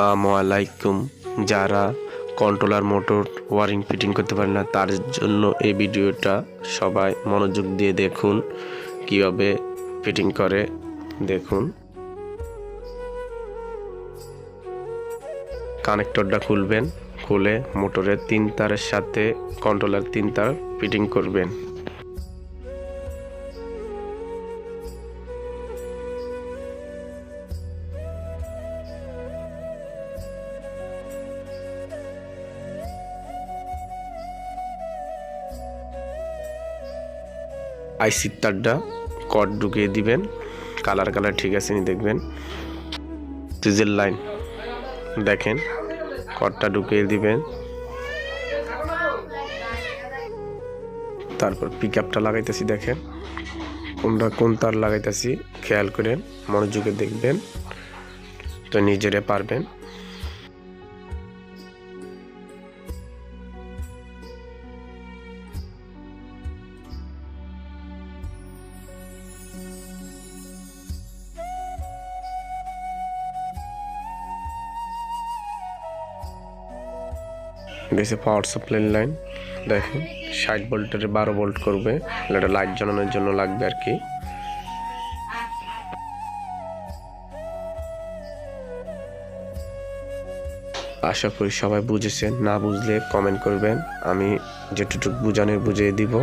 আসসালামু আলাইকুম যারা কন্ট্রোলার মোটর ওয়ারিং ফিটিং করতে পারে না, তার জন্য এই ভিডিওটা সবাই মনোযোগ দিয়ে দেখুন, কীভাবে ফিটিং করে দেখুন। কানেক্টরটা খুলবেন, খুলে মোটরের তিন তারের সাথে কন্ট্রোলার তিন তার ফিটিং করবেন। আইসির তারটা কট ঢুকিয়ে দিবেন, কালার কালার ঠিক আছে নি দেখবেন। ডিজেল লাইন, দেখেন কটটা ঢুকিয়ে দিবেন। তারপর পিক আপটা লাগাইতেছি, দেখেন। কোনটা কোন তার লাগাইতেছি, খেয়াল করেন, মনোযোগে দেখবেন, তো নিজেরে পারবেন। গেছে পাওয়ার সাপ্লাই লাইন দেখেন, ষাট ভোল্টের বারো ভোল্ট করবে এটা লাইট জ্বালানোর জন্য লাগবে আর কি। আশা করি সবাই বুঝেছেন, না বুঝলে কমেন্ট করবেন, আমি যেটুকু বুঝানোর বুঝিয়ে দিব।